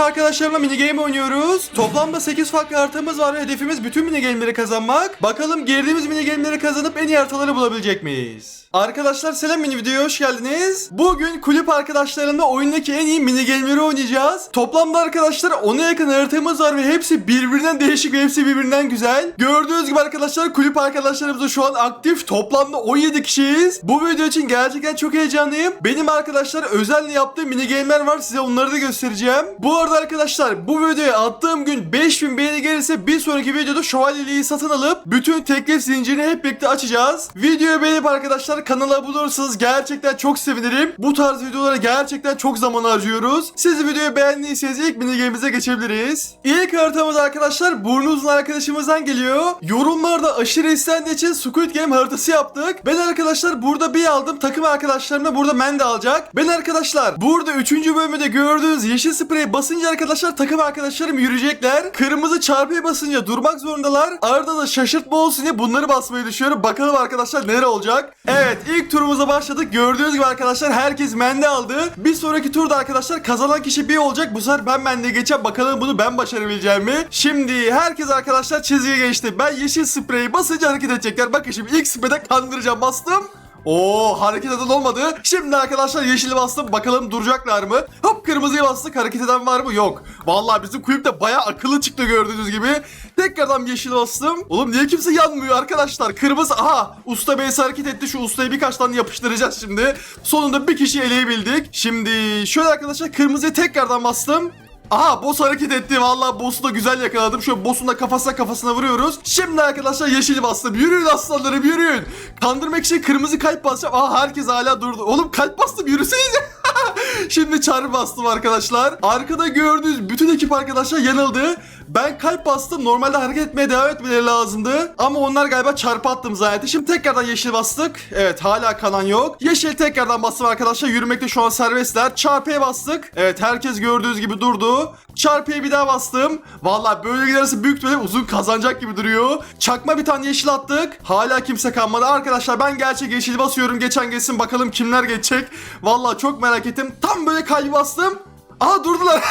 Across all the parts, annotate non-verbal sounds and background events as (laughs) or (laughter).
arkadaşlarımla mini game oynuyoruz. Toplamda 8 farklı haritamız var ve hedefimiz bütün mini game'leri kazanmak. Bakalım girdiğimiz mini game'leri kazanıp en iyi haritaları bulabilecek miyiz? Arkadaşlar selam mini videoya hoş geldiniz. Bugün kulüp arkadaşlarımla oyundaki en iyi mini game'leri oynayacağız. Toplamda arkadaşlar 10'a yakın haritamız var ve hepsi birbirinden değişik ve hepsi birbirinden güzel. Gördüğünüz gibi arkadaşlar kulüp arkadaşlarımız da şu an aktif. Toplamda 17 kişiyiz. Bu video için gerçekten çok heyecanlıyım. Benim arkadaşlar özenle yaptığım mini game'ler var. Size onları da göstereceğim. Bu arada arkadaşlar bu videoya attığım gün 5000 beğeni gelirse bir sonraki videoda şövalyeliği satın alıp bütün teklif zincirini hep birlikte açacağız. Videoyu beğenip arkadaşlar kanala abone olursanız gerçekten çok sevinirim. Bu tarz videolara gerçekten çok zaman harcıyoruz. Siz videoyu beğendiyseniz ilk mini game'imize geçebiliriz. İlk haritamız arkadaşlar burnunuzun arkadaşımızdan geliyor. Yorumlarda aşırı istendiği için Squid Game haritası yaptık. Ben arkadaşlar burada bir aldım. Takım arkadaşlarım da burada men de alacak. Ben arkadaşlar burada 3. bölümde gördüğünüz yeşil spreyi basınca arkadaşlar takım arkadaşlarım yürüyecekler. Kırmızı çarpıya basınca durmak zorundalar. Arada da şaşırtma olsun diye bunları basmayı düşünüyorum. Bakalım arkadaşlar nere olacak. Evet ilk turumuza başladık. Gördüğünüz gibi arkadaşlar herkes mende aldı. Bir sonraki turda arkadaşlar kazanan kişi bir olacak. Bu sefer ben mende geçeceğim. Bakalım bunu ben başarabileceğim mi? Şimdi herkes arkadaşlar çizgiye geçti. Ben yeşil spreyi basınca hareket edecekler. Bakın şimdi ilk spreyde kandıracağım bastım. Oo hareket eden olmadı. Şimdi arkadaşlar yeşili bastım. Bakalım duracaklar mı? Hop kırmızıyı bastık. Hareket eden var mı? Yok. Vallahi bizim kulüp de baya akıllı çıktı gördüğünüz gibi. Tekrardan yeşil bastım. Oğlum niye kimse yanmıyor arkadaşlar? Kırmızı. Aha usta beysi hareket etti. Şu ustayı birkaç tane yapıştıracağız şimdi. Sonunda bir kişi eleyebildik. Şimdi şöyle arkadaşlar kırmızıyı tekrardan bastım. Aha boss hareket etti. Vallahi boss'u da güzel yakaladım. Şöyle boss'un da kafasına kafasına vuruyoruz. Şimdi arkadaşlar yeşil bastım. Yürüyün aslanlarım yürüyün. Kandırmak için kırmızı kalp basacağım. Aha herkes hala durdu. Oğlum kalp bastım yürüsenize. (laughs) Şimdi çarpı bastım arkadaşlar. Arkada gördüğünüz bütün ekip arkadaşlar yanıldı. Ben kalp bastım. Normalde hareket etmeye devam etmeleri lazımdı. Ama onlar galiba çarpı attım zaten. Şimdi tekrardan yeşil bastık. Evet hala kalan yok. Yeşil tekrardan bastım arkadaşlar. Yürümekte şu an serbestler. Çarpıya bastık. Evet herkes gördüğünüz gibi durdu. Çarpıya bir daha bastım. Vallahi böyle giderse büyük ihtimalle uzun kazanacak gibi duruyor. Çakma bir tane yeşil attık. Hala kimse kalmadı. Arkadaşlar ben gerçek yeşil basıyorum. Geçen geçsin bakalım kimler geçecek. Vallahi çok merak ettim. Tam böyle kalbi bastım. Aha durdular.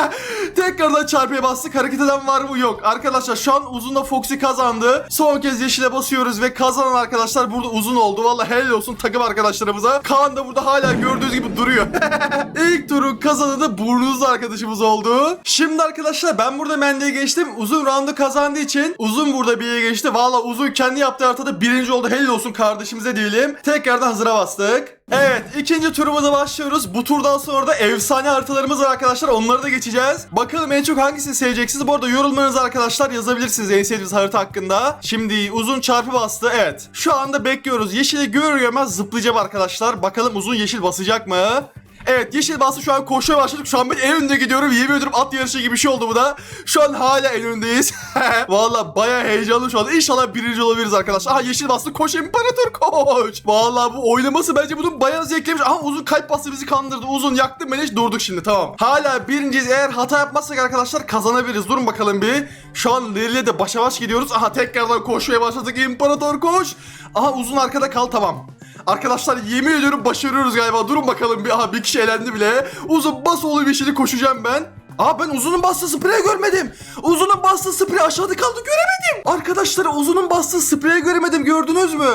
(laughs) Tekrardan çarpıya bastık. Hareket eden var mı? Yok. Arkadaşlar şu an uzunla Foxy kazandı. Son kez yeşile basıyoruz ve kazanan arkadaşlar burada uzun oldu. Vallahi helal olsun takım arkadaşlarımıza. Kaan da burada hala gördüğünüz gibi duruyor. (laughs) İlk turun kazananı burnunuzlu arkadaşımız oldu. Şimdi arkadaşlar ben burada Mendy'ye geçtim. Uzun roundu kazandığı için uzun burada yere geçti. Vallahi uzun kendi yaptığı haritada birinci oldu. Helal olsun kardeşimize diyelim. Tekrardan hazıra bastık. Evet ikinci turumuza başlıyoruz. Bu turdan sonra da efsane haritalarımız var arkadaşlar. Onları da geçeceğiz. Bakalım en çok hangisini seveceksiniz. Bu arada yorumlarınızı arkadaşlar yazabilirsiniz en sevdiğiniz harita hakkında. Şimdi uzun çarpı bastı. Evet. Şu anda bekliyoruz. Yeşili görür görmez zıplayacağım arkadaşlar. Bakalım uzun yeşil basacak mı? Evet yeşil bastı şu an koşuya başladık. Şu an ben en önde gidiyorum. Yemin ediyorum at yarışı gibi bir şey oldu bu da. Şu an hala en öndeyiz. (laughs) Valla baya heyecanlı şu an. İnşallah birinci olabiliriz arkadaşlar. Aha yeşil bastı koş imparator koş. Valla bu oynaması bence bunun bayağı zevklemiş. Aha uzun kalp bastı bizi kandırdı. Uzun yaktı beni durduk şimdi tamam. Hala birinciyiz. Eğer hata yapmazsak arkadaşlar kazanabiliriz. Durun bakalım bir. Şu an Leri'yle de başa baş gidiyoruz. Aha tekrardan koşmaya başladık. İmparator koş. Aha uzun arkada kal tamam. Arkadaşlar yemin ediyorum başarıyoruz galiba. Durun bakalım bir. Aha bir kişi elendi bile. Uzun bas oğlum yeşili koşacağım ben. Aa ben uzunun bastığı spreyi görmedim. Uzunun bastığı sprey aşağıda kaldı göremedim. Arkadaşlar uzunun bastığı spreyi göremedim gördünüz mü?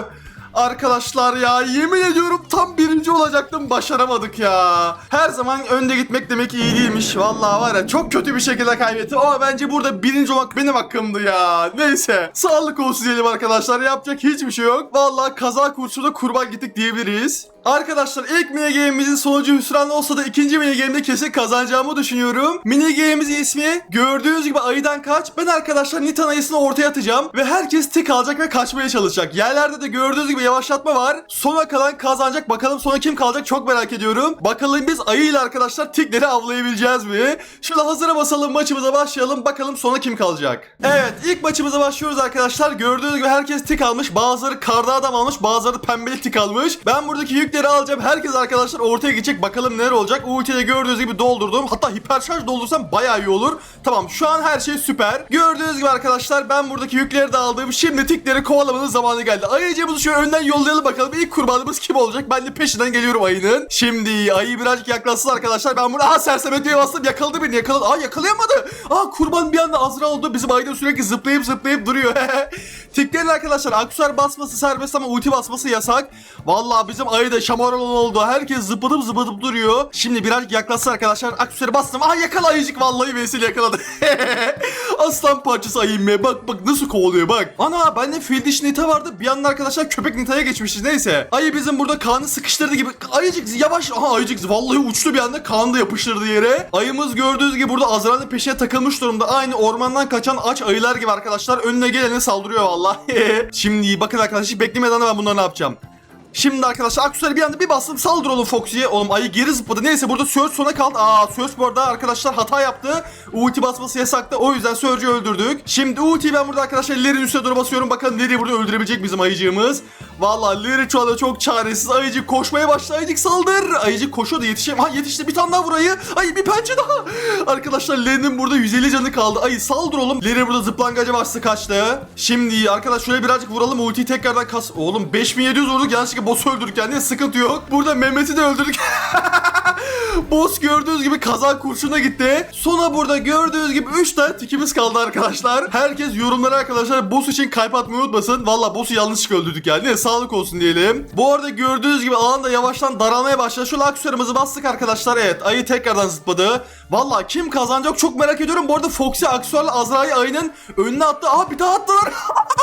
Arkadaşlar ya yemin ediyorum tam birinci olacaktım başaramadık ya. Her zaman önde gitmek demek iyi değilmiş. Vallahi var ya çok kötü bir şekilde kaybettim ama bence burada birinci olmak benim hakkımdı ya. Neyse sağlık olsun diyelim arkadaşlar yapacak hiçbir şey yok. Vallahi kaza kurşuna kurban gittik diyebiliriz. Arkadaşlar ilk mini game'imizin sonucu hüsranlı olsa da ikinci mini game'de kesin kazanacağımı düşünüyorum. Mini game'imizin ismi gördüğünüz gibi ayıdan kaç. Ben arkadaşlar Nitan ayısını ortaya atacağım ve herkes tek alacak ve kaçmaya çalışacak. Yerlerde de gördüğünüz gibi yavaşlatma var. Sona kalan kazanacak. Bakalım sona kim kalacak çok merak ediyorum. Bakalım biz ayı ile arkadaşlar tikleri avlayabileceğiz mi? Şöyle hazıra basalım maçımıza başlayalım. Bakalım sona kim kalacak? Evet ilk maçımıza başlıyoruz arkadaşlar. Gördüğünüz gibi herkes tik almış. Bazıları karda adam almış. Bazıları pembeli tik almış. Ben buradaki yük yükleri alacağım. Herkes arkadaşlar ortaya gidecek. Bakalım neler olacak. Ulti'de gördüğünüz gibi doldurdum. Hatta hiperşarj doldursam bayağı iyi olur. Tamam şu an her şey süper. Gördüğünüz gibi arkadaşlar ben buradaki yükleri de aldım. Şimdi tikleri kovalamanın zamanı geldi. Ayıcımızı şöyle önden yollayalım bakalım. İlk kurbanımız kim olacak? Ben de peşinden geliyorum ayının. Şimdi ayı birazcık yaklaşsın arkadaşlar. Ben burada aha serseme diye bastım. Yakaladı beni yakaladı. Aa yakalayamadı. Aa kurban bir anda Azra oldu. Bizim ayı da sürekli zıplayıp zıplayıp duruyor. (laughs) Tiklerin arkadaşlar aksuar basması serbest ama ulti basması yasak. Vallahi bizim ayı da şamaron oldu. Herkes zıplatıp zıplatıp duruyor. Şimdi birazcık yaklaşsın arkadaşlar. Aksuarı bastım. Aa yakala ayıcık vallahi vesile yakaladı. (laughs) Aslan parçası ayıyım be. Bak bak nasıl kovalıyor bak. Ana bende fil dişi nita vardı. Bir anda arkadaşlar köpek nitaya geçmişiz. Neyse. Ayı bizim burada kanı sıkıştırdı gibi. Ayıcık yavaş. Aha ayıcık vallahi uçtu bir anda. Kanı da yapıştırdı yere. Ayımız gördüğünüz gibi burada Azra'nın peşine takılmış durumda. Aynı ormandan kaçan aç ayılar gibi arkadaşlar. Önüne gelene saldırıyor vallahi. (laughs) Şimdi bakın arkadaşlar beklemeden de ben bunları ne yapacağım. Şimdi arkadaşlar aksesuarı bir anda bir bastım saldır oğlum Foxy'ye. Oğlum ayı geri zıpladı. Neyse burada Surge sona kaldı. Aa Surge bu arada arkadaşlar hata yaptı. Ulti basması yasaktı. O yüzden Surge'ü öldürdük. Şimdi ultiyi ben burada arkadaşlar Larry'nin üstüne doğru basıyorum. Bakalım Larry'i burada öldürebilecek bizim ayıcığımız. Şu anda çok çaresiz. Ayıcık koşmaya başladı. Ayıcık saldır. Ayıcık koşuyordu yetişeyim. Ha yetişti bir tane daha vur ayı. Ay bir pençe daha. Arkadaşlar Larry'nin burada 150 canı kaldı. Ayı saldır oğlum. Larry burada zıplangaca bastı kaçtı. Şimdi arkadaş şöyle birazcık vuralım. Ultiyi tekrardan kas. Oğlum 5700 vurduk. Yanlışlıkla boss'u öldürdük yani. Sıkıntı yok. Burada Mehmet'i de öldürdük. (laughs) Boss gördüğünüz gibi kazan kurşuna gitti. Sonra burada gördüğünüz gibi 3 tane tikimiz kaldı arkadaşlar. Herkes yorumlara arkadaşlar boss için kalp atmayı unutmasın. Valla boss'u yanlışlıkla öldürdük yani. Neyse sağlık olsun diyelim. Bu arada gördüğünüz gibi alan da yavaştan daralmaya başladı. Şu aksesuarımızı bastık arkadaşlar. Evet ayı tekrardan zıpladı. Valla kim kazanacak çok merak ediyorum. Bu arada Foxy aksesuarla Azra'yı ayının önüne attı. Aa bir daha attılar. (laughs)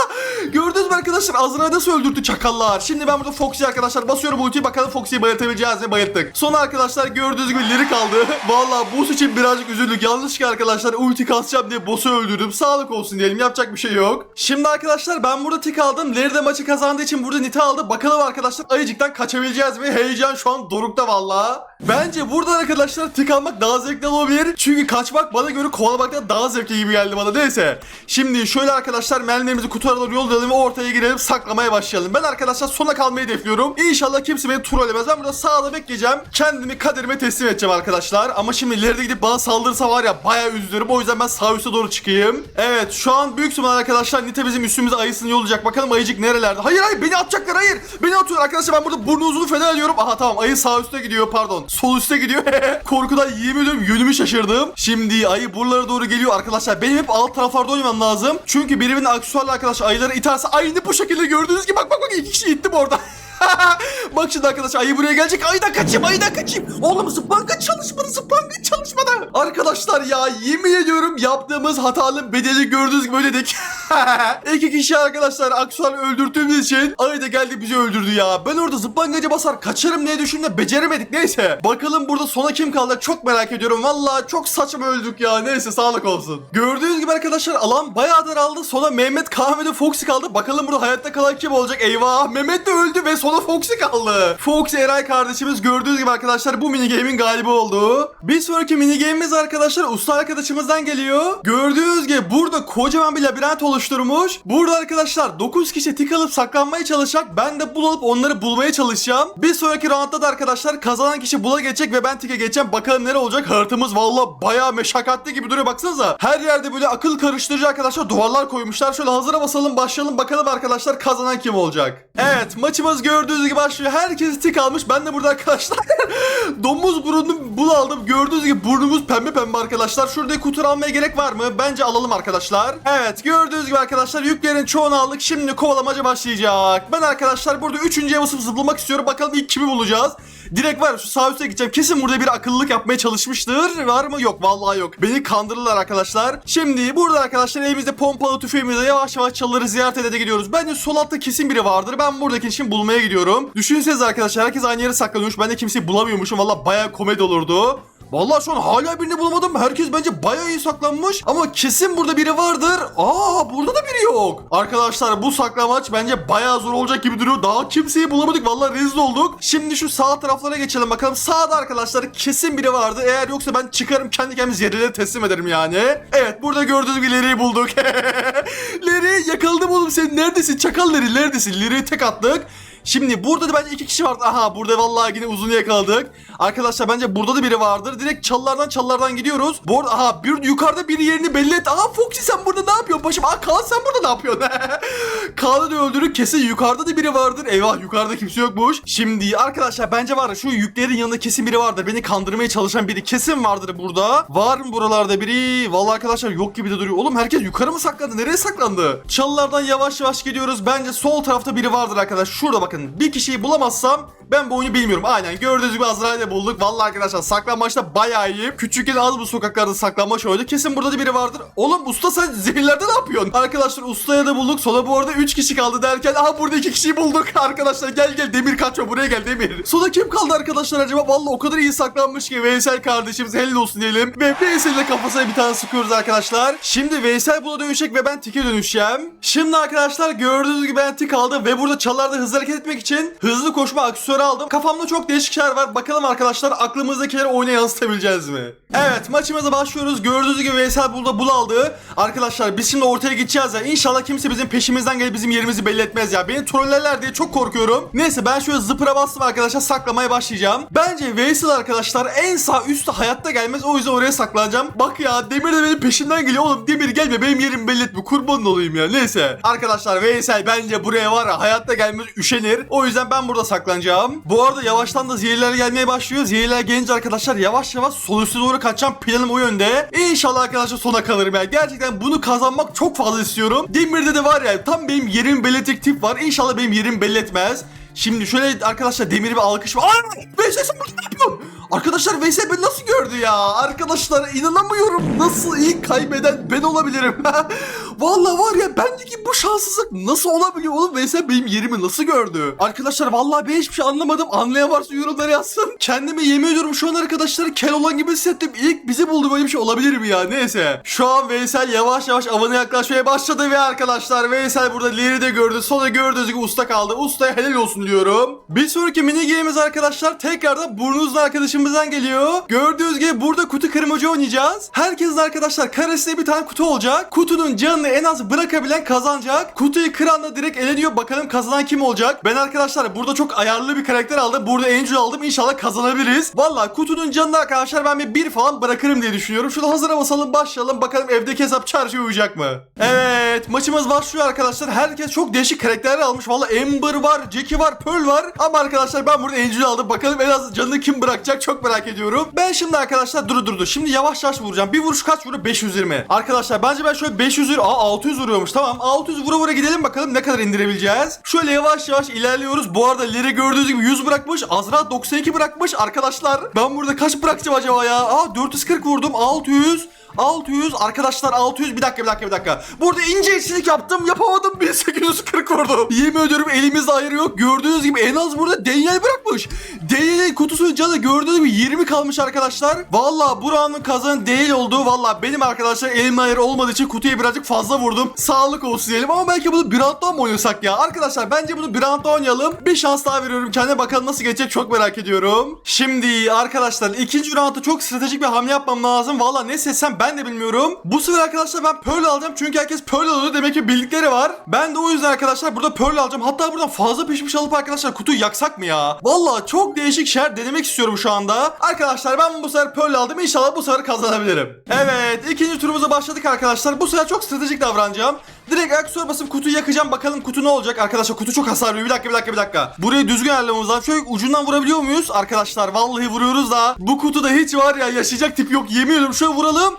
Gördünüz mü arkadaşlar Azra'yı nasıl öldürdü çakallar. Şimdi ben burada Foxy arkadaşlar basıyorum ultiyi bakalım Foxy'yi bayıltabileceğiz mi bayılttık. Sonra arkadaşlar gördüğünüz gibi lirik kaldı. (laughs) Valla boss için birazcık üzüldük. Yanlışlıkla arkadaşlar ulti kasacağım diye boss'u öldürdüm. Sağlık olsun diyelim yapacak bir şey yok. Şimdi arkadaşlar ben burada tik aldım. Larry de maçı kazandığı için burada nite aldı. Bakalım arkadaşlar ayıcıktan kaçabileceğiz mi? Heyecan şu an dorukta valla. Bence burada arkadaşlar tik almak daha zevkli olabilir. Çünkü kaçmak bana göre kovalamaktan daha zevkli gibi geldi bana. Neyse. Şimdi şöyle arkadaşlar mermilerimizi kutu araları yollayalım ve ortaya girelim saklamaya başlayalım. Ben arkadaşlar sona kalmayı hedefliyorum. İnşallah kimse beni trollemez. Ben burada sağda bekleyeceğim. Kendimi kaderime teslim edeceğim arkadaşlar. Ama şimdi ileride gidip bana saldırırsa var ya bayağı üzülürüm. O yüzden ben sağ üste doğru çıkayım. Evet şu an büyük ihtimal arkadaşlar Nite bizim üstümüze ayısını yollayacak. Bakalım ayıcık nerelerde. Hayır hayır beni atacaklar hayır. Beni atıyorlar arkadaşlar ben burada burnu uzunu feda ediyorum. Aha tamam ayı sağ üstte gidiyor pardon. Sol üstte gidiyor. (laughs) Korkudan yemin ediyorum yönümü şaşırdım. Şimdi ayı buralara doğru geliyor arkadaşlar. Benim hep alt taraflarda oynamam lazım. Çünkü birimin aksesuarla arkadaş ayıları iterse aynı bu şekilde gördüğünüz gibi bak bak bak iki kişi ittim orada. (laughs) (laughs) Bak şimdi arkadaşlar ayı buraya gelecek. Ayıdan kaçayım ayıdan kaçayım. Oğlum zıplangaç çalışmadı zıplangaç çalışmadı. Arkadaşlar ya yemin ediyorum yaptığımız hatanın bedeli gördüğünüz gibi ödedik. (laughs) İki kişi arkadaşlar aksuar öldürdüğümüz için ayı da geldi bizi öldürdü ya. Ben orada zıplangaca basar kaçarım diye düşündüm beceremedik neyse. Bakalım burada sona kim kaldı çok merak ediyorum. Valla çok saçma öldük ya neyse sağlık olsun. Gördüğünüz gibi arkadaşlar alan bayağı daraldı. Sonra Mehmet Kahve de Foxy kaldı. Bakalım burada hayatta kalan kim olacak? Eyvah Mehmet de öldü ve sona Foxy kaldı. Foxy Eray kardeşimiz gördüğünüz gibi arkadaşlar bu mini game'in galibi oldu. Bir sonraki mini game'imiz arkadaşlar usta arkadaşımızdan geliyor. Gördüğünüz gibi burada kocaman bir labirent oluşturmuş. Burada arkadaşlar 9 kişi tik alıp saklanmaya çalışacak. Ben de bul alıp onları bulmaya çalışacağım. Bir sonraki roundda da arkadaşlar kazanan kişi bula geçecek ve ben tike geçeceğim. Bakalım nere olacak? Haritamız valla bayağı meşakkatli gibi duruyor baksanıza. Her yerde böyle akıl karıştırıcı arkadaşlar duvarlar koymuşlar. Şöyle hazıra basalım başlayalım bakalım arkadaşlar kazanan kim olacak? Evet maçımız gördüğünüz gibi başlıyor. Herkes tik almış. Ben de burada arkadaşlar (laughs) domuz burnu bul aldım. Gördüğünüz gibi burnumuz pembe pembe arkadaşlar. Şurada kutu almaya gerek var mı? Bence alalım arkadaşlar. Evet gördüğünüz gibi arkadaşlar yüklerin çoğunu aldık. Şimdi kovalamaca başlayacak. Ben arkadaşlar burada üçüncüye basıp zıplamak istiyorum. Bakalım ilk kimi bulacağız. Direkt var şu sağ üste gideceğim. Kesin burada bir akıllılık yapmaya çalışmıştır. Var mı? Yok vallahi yok. Beni kandırırlar arkadaşlar. Şimdi burada arkadaşlar elimizde pompalı tüfeğimizle yavaş yavaş çalıları ziyaret ede de gidiyoruz. Bence sol altta kesin biri vardır. Ben buradaki şimdi bulmaya gidiyorum. Düşünsenize arkadaşlar herkes aynı yere saklanıyormuş. Ben de kimseyi bulamıyormuşum. Valla bayağı komedi olurdu. Vallahi şu an hala birini bulamadım. Herkes bence bayağı iyi saklanmış. Ama kesin burada biri vardır. Aa burada da biri yok. Arkadaşlar bu saklamaç bence bayağı zor olacak gibi duruyor. Daha kimseyi bulamadık. Vallahi rezil olduk. Şimdi şu sağ taraflara geçelim bakalım. Sağda arkadaşlar kesin biri vardı. Eğer yoksa ben çıkarım kendi kendimi yerlere teslim ederim yani. Evet burada gördüğünüz gibi Larry'i bulduk. (laughs) Larry yakaladım oğlum sen neredesin? Çakal Larry neredesin? Larry'i tek attık. Şimdi burada da bence iki kişi vardı. Aha burada vallahi yine uzun yakaladık. Arkadaşlar bence burada da biri vardır. Direkt çalılardan çalılardan gidiyoruz. Bu arada aha bir yukarıda biri yerini belli et. Aha Foxy sen burada ne yapıyorsun başım? Aa Kaan sen burada ne yapıyorsun? (laughs) Kaan'ı da öldürür. Kesin yukarıda da biri vardır. Eyvah yukarıda kimse yokmuş. Şimdi arkadaşlar bence var ya şu yüklerin yanında kesin biri vardır. Beni kandırmaya çalışan biri kesin vardır burada. Var mı buralarda biri? Vallahi arkadaşlar yok gibi de duruyor. Oğlum herkes yukarı mı saklandı? Nereye saklandı? Çalılardan yavaş yavaş gidiyoruz. Bence sol tarafta biri vardır arkadaş. Şurada bakın. Bir kişiyi bulamazsam ben bu oyunu bilmiyorum. Aynen gördüğünüz gibi Azrail'i bulduk. Vallahi arkadaşlar saklanmaçta bayağı iyiyim. Küçükken az bu sokaklarda saklanmaç oynadık. Kesin burada da biri vardır. Oğlum usta sen zehirlerde ne yapıyorsun? Arkadaşlar ustaya da bulduk. Sola bu arada 3 kişi kaldı derken aha burada 2 kişiyi bulduk. (laughs) Arkadaşlar gel gel Demir kaçma buraya gel Demir. Sola kim kaldı arkadaşlar acaba? Vallahi o kadar iyi saklanmış ki Veysel kardeşimiz helal olsun diyelim. Ve Veysel'in kafasına bir tane sıkıyoruz arkadaşlar. Şimdi Veysel buna dönüşecek ve ben tike dönüşeceğim. Şimdi arkadaşlar gördüğünüz gibi ben tik aldım ve burada çalılarda hızlı hareket etmek için hızlı koşma aksesuarı aldım. Kafamda çok değişik şeyler var. Bakalım arkadaşlar aklımızdakileri oyuna yansıtabileceğiz mi? Evet maçımıza başlıyoruz. Gördüğünüz gibi Veysel burada bul aldı. Arkadaşlar biz şimdi ortaya gideceğiz ya. İnşallah kimse bizim peşimizden gelip bizim yerimizi belli etmez ya. Beni trollerler diye çok korkuyorum. Neyse ben şöyle zıpıra bastım arkadaşlar saklamaya başlayacağım. Bence Veysel arkadaşlar en sağ üstte hayatta gelmez. O yüzden oraya saklanacağım. Bak ya Demir de benim peşimden geliyor. Oğlum Demir gelme benim yerimi belli etme. Kurban olayım ya. Neyse. Arkadaşlar Veysel bence buraya var ya hayatta gelmez üşenir. O yüzden ben burada saklanacağım. Bu arada yavaştan da zehirler gelmeye başlıyor. Zehirler gelince arkadaşlar yavaş yavaş sol üste doğru kaçacağım. Planım o yönde. İnşallah arkadaşlar sona kalırım ya. Gerçekten bunu kazanmak çok fazla istiyorum. Demir'de de var ya tam benim yerimi belirtecek tip var. İnşallah benim yerimi belli etmez. Şimdi şöyle arkadaşlar Demir'e bir alkış var. Veysel sen burada ne yapıyorsun? Arkadaşlar Veysel beni nasıl gördü ya? Arkadaşlar inanamıyorum. Nasıl ilk kaybeden ben olabilirim? (laughs) vallahi var ya bendeki bu şanssızlık nasıl olabiliyor oğlum? Veysel benim yerimi nasıl gördü? Arkadaşlar vallahi ben hiçbir şey anlamadım. Anlayan varsa yorumlara yazsın. Kendimi yemin şu an arkadaşlar kel olan gibi hissettim. İlk bizi buldu böyle bir şey olabilir mi ya? Neyse. Şu an Veysel yavaş yavaş avına yaklaşmaya başladı ve arkadaşlar Veysel burada Leri de gördü. Sonra gördüğünüz gibi usta kaldı. Ustaya helal olsun diyorum. Bir sonraki mini game'imiz arkadaşlar tekrardan burnunuzun arkadaşımızdan geliyor. Gördüğünüz gibi burada kutu kırmacı oynayacağız. Herkesin arkadaşlar karesinde bir tane kutu olacak. Kutunun canını en az bırakabilen kazanacak. Kutuyu kıran da direkt eleniyor. Bakalım kazanan kim olacak? Ben arkadaşlar burada çok ayarlı bir karakter aldım. Burada Angel aldım. İnşallah kazanabiliriz. Valla kutunun canını arkadaşlar ben bir bir falan bırakırım diye düşünüyorum. Şurada hazıra basalım başlayalım. Bakalım evdeki hesap çarşıya uyacak mı? Evet maçımız başlıyor arkadaşlar. Herkes çok değişik karakterler almış. Valla Amber var, Jackie var, Pearl var. Ama arkadaşlar ben burada Angel aldım. Bakalım en az canını kim bırakacak çok merak ediyorum. Ben şimdi arkadaşlar dur dur dur. Şimdi yavaş yavaş vuracağım. Bir vuruş kaç vuruyor? 520. Arkadaşlar bence ben şöyle 500 vur. Aa 600 vuruyormuş. Tamam 600 vura vura gidelim bakalım ne kadar indirebileceğiz. Şöyle yavaş yavaş ilerliyoruz. Bu arada Leri gördüğünüz gibi 100 bırakmış. Azra 92 bırakmış arkadaşlar. Ben burada kaç bırakacağım acaba ya? Aa 440 vurdum. 600. 600 arkadaşlar 600 bir dakika bir dakika bir dakika. Burada ince işçilik yaptım yapamadım (laughs) 1840 vurdum. Yemin ediyorum elimizde ayarı yok. Gördüğünüz gibi en az burada Daniel bırakmış. Daniel'in kutusunun canı gördüğünüz gibi 20 kalmış arkadaşlar. Valla buranın kazanı değil olduğu valla benim arkadaşlar elimde ayarı olmadığı için kutuya birazcık fazla vurdum. Sağlık olsun diyelim ama belki bunu bir round'da mı oynasak ya? Arkadaşlar bence bunu bir round'da oynayalım. Bir şans daha veriyorum kendine bakalım nasıl geçecek çok merak ediyorum. Şimdi arkadaşlar ikinci roundda çok stratejik bir hamle yapmam lazım. Valla ne seçsem ben de bilmiyorum. Bu sefer arkadaşlar ben Pearl alacağım çünkü herkes Pearl alıyor demek ki bildikleri var. Ben de o yüzden arkadaşlar burada Pearl alacağım. Hatta buradan fazla pişmiş alıp arkadaşlar kutuyu yaksak mı ya? Valla çok değişik şeyler denemek istiyorum şu anda. Arkadaşlar ben bu sefer Pearl aldım. İnşallah bu sefer kazanabilirim. Evet ikinci turumuza başladık arkadaşlar. Bu sefer çok stratejik davranacağım. Direkt aksesuar basıp kutuyu yakacağım. Bakalım kutu ne olacak? Arkadaşlar kutu çok hasar veriyor. Bir dakika bir dakika bir dakika. Burayı düzgün ayarlamamız lazım. Şöyle ucundan vurabiliyor muyuz? Arkadaşlar vallahi vuruyoruz da. Bu kutuda hiç var ya yaşayacak tip yok. Yemin ediyorum şöyle vuralım.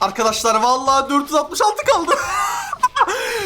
Arkadaşlar vallahi 466 kaldı.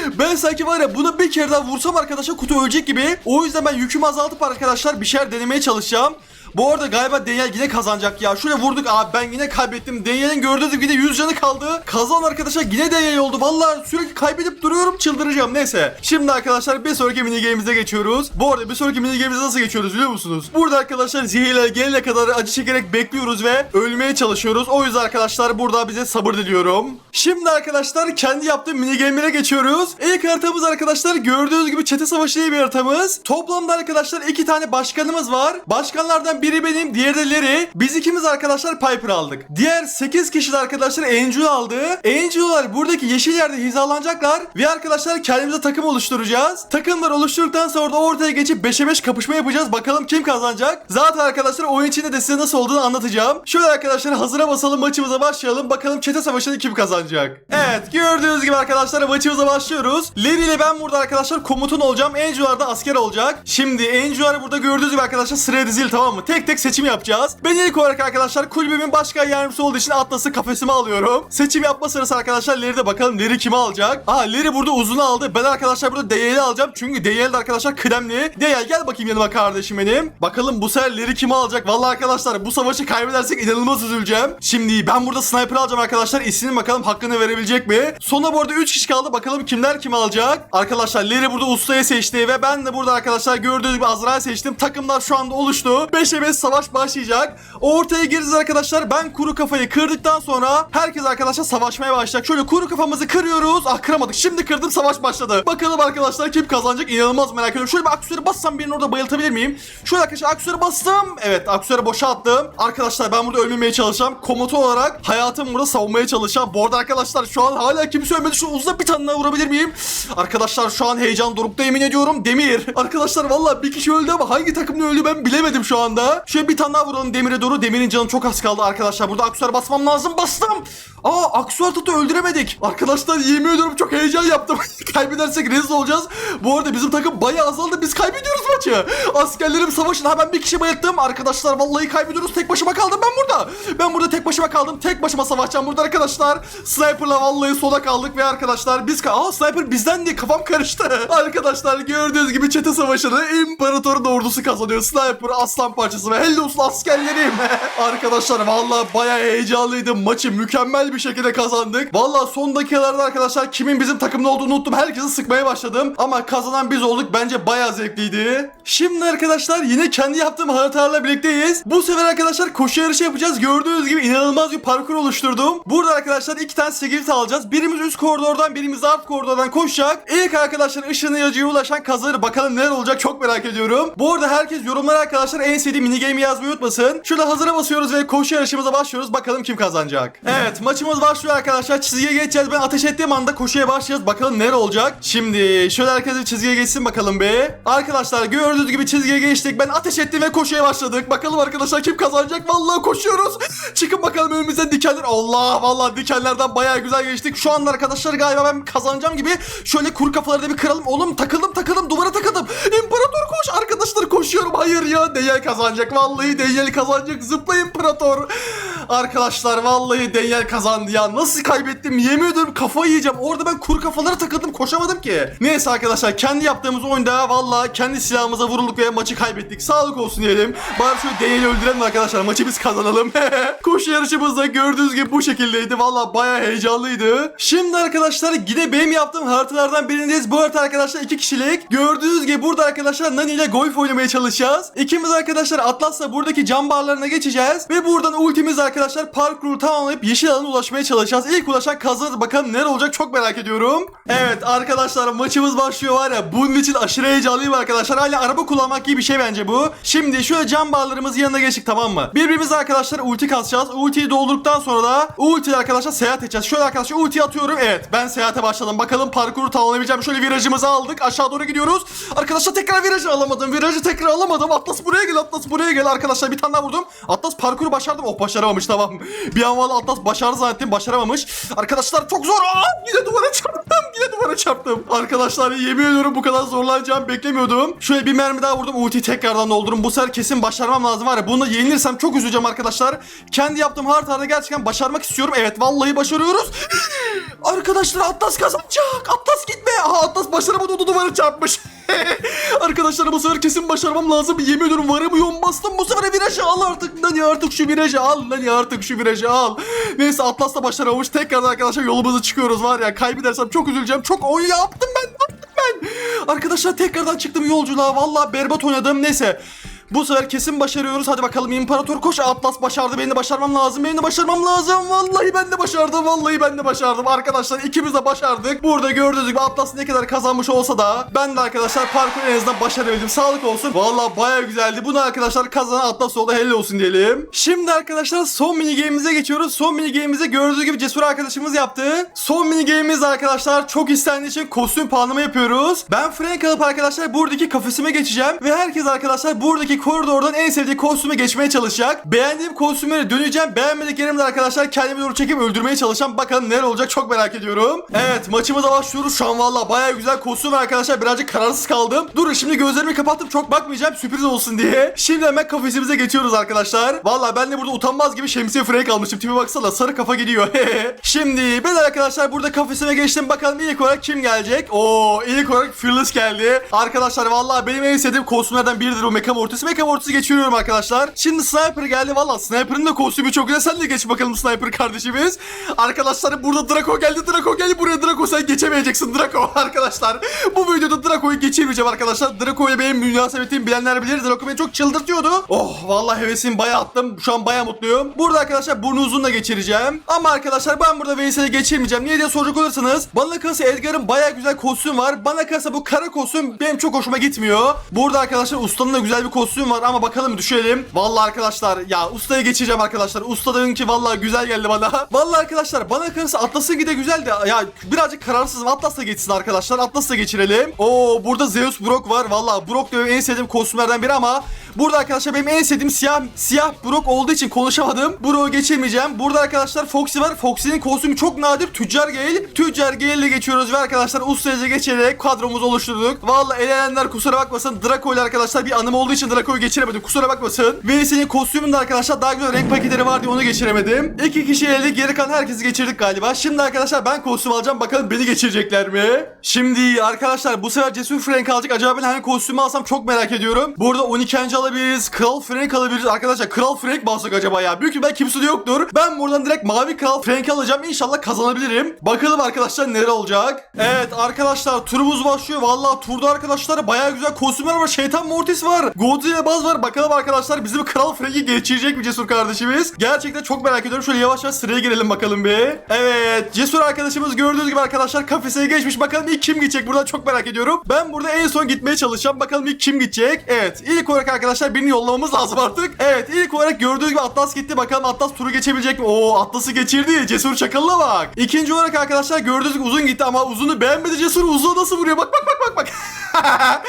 (laughs) ben sanki var ya buna bir kere daha vursam arkadaşlar kutu ölecek gibi. O yüzden ben yükümü azaltıp arkadaşlar bir şeyler denemeye çalışacağım. Bu arada galiba Daniel yine kazanacak ya. Şöyle vurduk abi ben yine kaybettim. Daniel'in gördüğünüz gibi yine 100 canı kaldı. Kazan arkadaşlar yine Daniel oldu. Vallahi sürekli kaybedip duruyorum çıldıracağım. Neyse. Şimdi arkadaşlar bir sonraki mini game'imize geçiyoruz. Bu arada bir sonraki mini game'imize nasıl geçiyoruz biliyor musunuz? Burada arkadaşlar zehirler gelene kadar acı çekerek bekliyoruz ve ölmeye çalışıyoruz. O yüzden arkadaşlar burada bize sabır diliyorum. Şimdi arkadaşlar kendi yaptığım mini game'lere geçiyoruz. İlk haritamız arkadaşlar gördüğünüz gibi çete savaşı diye bir haritamız. Toplamda arkadaşlar iki tane başkanımız var. Başkanlardan biri benim, diğeri de Larry. Biz ikimiz arkadaşlar Piper aldık. Diğer 8 kişi de arkadaşlar Angel aldı. Angel'lar buradaki yeşil yerde hizalanacaklar ve arkadaşlar kendimize takım oluşturacağız. Takımlar oluşturduktan sonra da ortaya geçip 5'e 5 kapışma yapacağız. Bakalım kim kazanacak. Zaten arkadaşlar oyun içinde de size nasıl olduğunu anlatacağım. Şöyle arkadaşlar hazıra basalım maçımıza başlayalım. Bakalım çete savaşını kim kazanacak. Evet gördüğünüz gibi arkadaşlar maçımıza başlıyoruz. Larry ile ben burada arkadaşlar komutan olacağım. Angel'lar da asker olacak. Şimdi Angel'lar burada gördüğünüz gibi arkadaşlar sıraya dizili tamam mı? Tek tek seçim yapacağız. Ben ilk olarak arkadaşlar kulübümün başkan yardımcısı olduğu için Atlas'ı kafesime alıyorum. Seçim yapma sırası arkadaşlar Larry'de bakalım Larry kimi alacak. Aa Larry burada uzunu aldı. Ben arkadaşlar burada DYL'i alacağım. Çünkü DYL de arkadaşlar kremli. DYL gel bakayım yanıma kardeşim benim. Bakalım bu sefer Larry kimi alacak. Vallahi arkadaşlar bu savaşı kaybedersek inanılmaz üzüleceğim. Şimdi ben burada sniper alacağım arkadaşlar. İsmini bakalım hakkını verebilecek mi? Sonra bu arada 3 kişi kaldı. Bakalım kimler kimi alacak. Arkadaşlar Larry burada ustayı seçti ve ben de burada arkadaşlar gördüğünüz gibi Azra'yı seçtim. Takımlar şu anda oluştu. 5'e 5 savaş başlayacak. Ortaya gireceğiz arkadaşlar. Ben kuru kafayı kırdıktan sonra herkes arkadaşlar savaşmaya başlayacak. Şöyle kuru kafamızı kırıyoruz. Ah kıramadık. Şimdi kırdım savaş başladı. Bakalım arkadaşlar kim kazanacak inanılmaz merak ediyorum. Şöyle bir aksiyonu bassam birini orada bayıltabilir miyim? Şöyle arkadaşlar aksiyonu bastım. Evet aksiyonu boşa attım. Arkadaşlar ben burada ölmemeye çalışacağım. Komuta olarak hayatımı burada savunmaya çalışacağım. Bu arada arkadaşlar şu an hala kimse ölmedi. Şu uzuna bir tane vurabilir miyim? Arkadaşlar şu an heyecan dorukta yemin ediyorum. Demir. Arkadaşlar vallahi bir kişi öldü ama hangi takımda öldü ben bilemedim şu anda. Şöyle bir tane daha vuralım Demir'e doğru. Demir'in canı çok az kaldı arkadaşlar. Burada aksuar basmam lazım. Bastım. Aa aksuar tuttu öldüremedik. Arkadaşlar yemin ediyorum çok heyecan yaptım. (laughs) Kaybedersek rezil olacağız. Bu arada bizim takım bayağı azaldı. Biz kaybediyoruz maçı. Askerlerim savaşın. Ha ben bir kişi bayılttım. Arkadaşlar vallahi kaybediyoruz. Tek başıma kaldım ben burada. Ben burada tek başıma kaldım. Tek başıma savaşacağım burada arkadaşlar. Sniper'la vallahi sola kaldık ve arkadaşlar biz... Aa sniper bizden diye kafam karıştı. (laughs) arkadaşlar gördüğünüz gibi çete savaşını imparatorun ordusu kazanıyor. Sniper aslan parçası ve hello olsun askerlerim. (laughs) arkadaşlar vallahi bayağı heyecanlıydım. Maçı mükemmel bir şekilde kazandık. Vallahi son dakikalarda arkadaşlar kimin bizim takımda olduğunu unuttum. Herkesi sıkmaya başladım. Ama kazanan biz olduk. Bence bayağı zevkliydi. Şimdi arkadaşlar yine kendi yaptığım haritalarla birlikteyiz. Bu sefer arkadaşlar koşu yarışı yapacağız. Gördüğünüz gibi inanılmaz bir parkur oluşturdum. Burada arkadaşlar iki tane sekilit alacağız. Birimiz üst koridordan birimiz alt koridordan koşacak. İlk arkadaşlar ışınlayıcıya ulaşan kazanır. Bakalım neler olacak çok merak ediyorum. Bu arada herkes yorumlara arkadaşlar en sevdiği minigame yazmayı unutmasın. Şöyle hazıra basıyoruz ve koşu yarışımıza başlıyoruz. Bakalım kim kazanacak. Evet maçımız başlıyor arkadaşlar. Çizgiye geçeceğiz. Ben ateş ettiğim anda koşuya başlayacağız. Bakalım neler olacak. Şimdi şöyle herkes bir çizgiye geçsin bakalım be. Arkadaşlar gördüğünüz gibi çizgiye geçtik. Ben ateş ettim ve koşuya başladık. Bakalım arkadaşlar kim kazanacak? Vallahi koşuyoruz. Çıkın bakalım önümüzden dikenler. Allah vallahi dikenlerden bayağı güzel geçtik. Şu anda arkadaşlar galiba ben kazanacağım gibi. Şöyle kuru kafaları da bir kıralım. Oğlum takıldım takıldım duvara takıldım. İmparator koş arkadaşlar koşuyorum. Hayır ya Deyel kazanacak. Vallahi Deyel kazanacak. Zıpla İmparator. Arkadaşlar vallahi Deyel kazandı ya. Nasıl kaybettim yemin ediyorum kafayı yiyeceğim. Orada ben kuru kafalara takıldım koşamadım ki. Neyse arkadaşlar kendi yaptığımız oyunda vallahi kendi silahımıza vurulduk ve maçı kaybettik. Sağlık olsun diyelim. Bari şöyle Deyel'i öldürelim arkadaşlar. Maçı biz kazanalım. (laughs) Koşu yarışımızda gördüğünüz gibi bu şekildeydi. Vallahi bayağı heyecanlıydı. Şimdi arkadaşlar yine benim yaptığım haritalardan birindeyiz. Bu harita arkadaşlar iki kişilik. Gördüğünüz gibi burada arkadaşlar Nani ile golf oynamaya çalışacağız. İkimiz arkadaşlar Atlas'la buradaki cam barlarına geçeceğiz. Ve buradan ultimiz arkadaşlar parkuru tamamlayıp yeşil alana ulaşmaya çalışacağız. İlk ulaşan kazanır. Bakalım neler olacak çok merak ediyorum. Evet arkadaşlar maçımız başlıyor var ya. Bunun için aşırı heyecanlıyım arkadaşlar. Hala araba kullanmak gibi bir şey bence bu. Şimdi şöyle cam barlarımızın yanına geçtik tamam mı? Birbirimize arkadaşlar ulti kasacağız. Ultiyi doldurduktan sonra da ulti arkadaşlar seyahat edeceğiz. Şöyle arkadaşlar ulti atıyorum. Evet ben seyahate başladım. Bakalım parkuru tamamlayabileceğim. Şöyle virajımızı aldık. Aşağı doğru gidiyoruz. Arkadaşlar tekrar virajı alamadım. Virajı tekrar alamadım. Atlas buraya gel. Atlas buraya gel. Arkadaşlar bir tane daha vurdum. Atlas parkuru başardım. Oh başaramamış tamam. Bir an valla Atlas başardı zannettim. Başaramamış. Arkadaşlar çok zor. Aa, yine duvara çarptım. Yine duvara çarptım. Arkadaşlar yemin ediyorum bu kadar zorlanacağımı beklemiyordum. Şöyle bir mermi daha vurdum. Ultiyi tekrardan doldurdum. Bu sefer kesin başarmam lazım var ya. Bunu yenilirsem çok üzüleceğim arkadaşlar. Kendi yaptığım haritada gerçekten başarmak istiyorum. Evet vallahi başarıyoruz. (gasps) Arkadaşlar Atlas kazanacak. Atlas gitme. Aha Atlas başaramadı. O duvara çarpmış. (laughs) Arkadaşlar bu sefer kesin başarmam lazım. Yemin ediyorum varamıyorum bastım. Bu sefer virajı al artık. Lan ya artık şu virajı al. Lan ya artık şu virajı al. Neyse Atlas da başaramamış. Tekrar arkadaşlar yolumuza çıkıyoruz var ya. Kaybedersem çok üzüleceğim. Çok oy yaptım ben. Yaptım ben. Arkadaşlar tekrardan çıktım yolculuğa. Vallahi berbat oynadım. Neyse. Bu sefer kesin başarıyoruz. Hadi bakalım İmparator koş. Atlas başardı. Benim de başarmam lazım. Benim de başarmam lazım. Vallahi ben de başardım. Vallahi ben de başardım. Arkadaşlar ikimiz de başardık. Burada gördüğünüz gibi Atlas ne kadar kazanmış olsa da ben de arkadaşlar parkur en azından başarabildim. Sağlık olsun. Vallahi baya güzeldi. Bunu arkadaşlar kazanan Atlas oldu. Helal olsun diyelim. Şimdi arkadaşlar son mini game'imize geçiyoruz. Son mini game'imize gördüğünüz gibi cesur arkadaşımız yaptı. Son mini game'imiz arkadaşlar çok istendiği için kostüm puanlama yapıyoruz. Ben Frank alıp arkadaşlar buradaki kafesime geçeceğim ve herkes arkadaşlar buradaki koridordan en sevdiği kostüme geçmeye çalışacak. Beğendiğim kostümlere döneceğim. Beğenmediklerimi de arkadaşlar kendime doğru çekip öldürmeye çalışacağım. Bakalım neler olacak çok merak ediyorum. Evet maçımıza başlıyoruz. Şu an valla baya güzel kostüm var arkadaşlar. Birazcık kararsız kaldım. Dur şimdi gözlerimi kapattım çok bakmayacağım sürpriz olsun diye. Şimdi hemen kafesimize geçiyoruz arkadaşlar. Valla ben de burada utanmaz gibi şemsiye Frank almışım. Tipe baksana sarı kafa gidiyor. (laughs) şimdi ben arkadaşlar burada kafesime geçtim. Bakalım ilk olarak kim gelecek? Oo ilk olarak Fearless geldi. Arkadaşlar valla benim en sevdiğim kostümlerden biridir o Mecha Mortis. Mecha Mortis'i geçiyorum arkadaşlar. Şimdi Sniper geldi. Valla Sniper'ın da kostümü çok güzel. Sen de geç bakalım Sniper kardeşimiz. Arkadaşlar burada Draco geldi. Draco geldi. Buraya Draco sen geçemeyeceksin Draco (laughs) arkadaşlar. Bu videoda Draco'yu geçemeyeceğim arkadaşlar. Draco benim münasebetimi bilenler bilir. Draco beni çok çıldırtıyordu. Oh vallahi hevesimi bayağı attım. Şu an bayağı mutluyum. Burada arkadaşlar burnu uzunla geçireceğim. Ama arkadaşlar ben burada Veysel'i geçirmeyeceğim. Niye diye soracak olursanız. Bana kalırsa Edgar'ın bayağı güzel kostüm var. Bana kalırsa bu kara kostüm benim çok hoşuma gitmiyor. Burada arkadaşlar ustanın da güzel bir kostüm var ama bakalım düşelim. Vallahi arkadaşlar ya ustaya geçeceğim arkadaşlar. Usta ki vallahi güzel geldi bana. (laughs) Vallahi arkadaşlar bana kalırsa Atlas'ın gide güzel de ya birazcık kararsızım. Atlas'la geçsin arkadaşlar. Atlas'la geçirelim. Oo burada Zeus Brock var. Vallahi Brock da en sevdiğim kostümlerden biri ama burada arkadaşlar benim en sevdiğim siyah siyah Brock olduğu için konuşamadım. Brock'u geçemeyeceğim. Burada arkadaşlar Foxy var. Foxy'nin kostümü çok nadir. Tüccar Gale. Tüccar Gale ile geçiyoruz ve arkadaşlar ustayıca geçerek kadromuzu oluşturduk. Vallahi elenenler kusura bakmasın. Draco ile arkadaşlar bir anım olduğu için Draco'yu geçiremedim. Kusura bakmasın. Ve senin kostümünde arkadaşlar daha güzel renk paketleri var diye onu geçiremedim. İki kişi eldik. Geri kalan herkesi geçirdik galiba. Şimdi arkadaşlar ben kostüm alacağım. Bakalım beni geçirecekler mi? Şimdi arkadaşlar bu sefer Cesur Frank alacak. Acaba ben hangi kostümü alsam çok merak ediyorum. Burada 12. alabiliriz. Kral Frank alabiliriz. Arkadaşlar Kral Frank mi alsak acaba ya? Büyük ihtimal kimse de yoktur. Ben buradan direkt mavi Kral Frank alacağım. İnşallah kazanabilirim. Bakalım arkadaşlar neler olacak. Evet arkadaşlar turumuz başlıyor. Vallahi turda arkadaşlar bayağı güzel kostümler var. Şeytan Mortis var. Godzilla Buzz var. Bakalım arkadaşlar bizim Kral Frank'i geçirecek mi Cesur kardeşimiz? Gerçekten çok merak ediyorum. Şöyle yavaş yavaş sıraya girelim bakalım bir. Evet Cesur arkadaşımız gördüğünüz gibi arkadaşlar kafese geçmiş. Bakalım ilk kim gidecek? Buradan çok merak ediyorum. Ben burada en son gitmeye çalışacağım. Bakalım ilk kim gidecek? Evet ilk olarak arkadaşlar birini yollamamız lazım artık. Evet ilk olarak gördüğünüz gibi Atlas gitti. Bakalım Atlas turu geçebilecek mi? Oo Atlas'ı geçirdi. Cesur çakalına bak. İkinci olarak arkadaşlar gördüğünüz gibi uzun gitti ama uzunu beğenmedi Cesur. Uzun nasıl vuruyor? Bak bak bak bak bak. (laughs)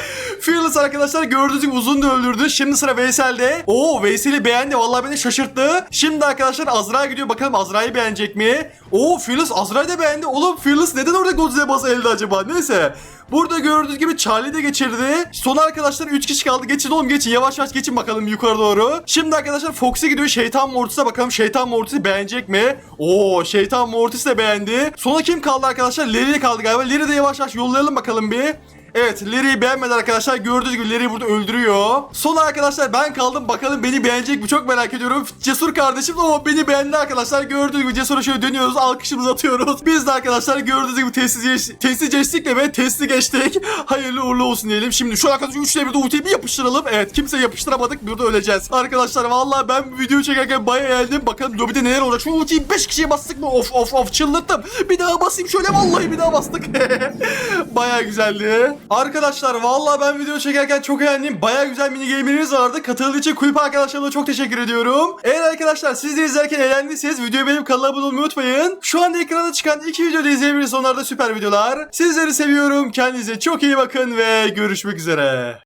Fearless arkadaşlar gördüğünüz gibi uzun da öldürdü. Şimdi sıra Veysel'de. Oo Veysel'i beğendi. Vallahi beni şaşırttı. Şimdi arkadaşlar Azra gidiyor. Bakalım Azra'yı beğenecek mi? Oo Fearless Azra'yı da beğendi. Oğlum Fearless neden orada Godzilla bası elde acaba? Neyse. Burada gördüğünüz gibi Charlie de geçirdi. Son arkadaşlar 3 kişi kaldı. Geçin oğlum geçin. Yavaş yavaş geçin bakalım yukarı doğru. Şimdi arkadaşlar Foxy gidiyor. Şeytan Mortis'e bakalım Şeytan Mortis'i beğenecek mi? Oo Şeytan Mortis de beğendi. Sona kim kaldı arkadaşlar? Larry kaldı galiba. Larry de yavaş yavaş yollayalım bakalım bir. Evet Larry'i beğenmedi arkadaşlar. Gördüğünüz gibi Larry burada öldürüyor. Son arkadaşlar ben kaldım. Bakalım beni beğenecek mi? Çok merak ediyorum. Cesur kardeşim o beni beğendi arkadaşlar. Gördüğünüz gibi Cesur'a şöyle dönüyoruz. Alkışımızı atıyoruz. (laughs) Biz de arkadaşlar gördüğünüz gibi testi, geç, testi geçtik ve testi geçtik. (laughs) Hayırlı uğurlu olsun diyelim. Şimdi şu arkadaşlar 3 bir de ultiyi bir yapıştıralım. Evet kimse yapıştıramadık. Burada öleceğiz. Arkadaşlar vallahi ben bu videoyu çekerken bayağı eğlendim. Bakalım lobide neler olacak. Şu ultiyi 5 kişiye bastık mı? Of of of çıldırttım. Bir daha basayım şöyle vallahi bir daha bastık. (laughs) bayağı güzeldi. Arkadaşlar vallahi ben video çekerken çok eğlendim. Bayağı güzel mini game'lerimiz vardı. Katıldığı için kulüp arkadaşlarıma çok teşekkür ediyorum. Eğer arkadaşlar siz de izlerken eğlendiyseniz videoyu benim kanala abone olmayı unutmayın. Şu anda ekranda çıkan iki videoda izleyebilirsiniz. Onlar da süper videolar. Sizleri seviyorum. Kendinize çok iyi bakın ve görüşmek üzere.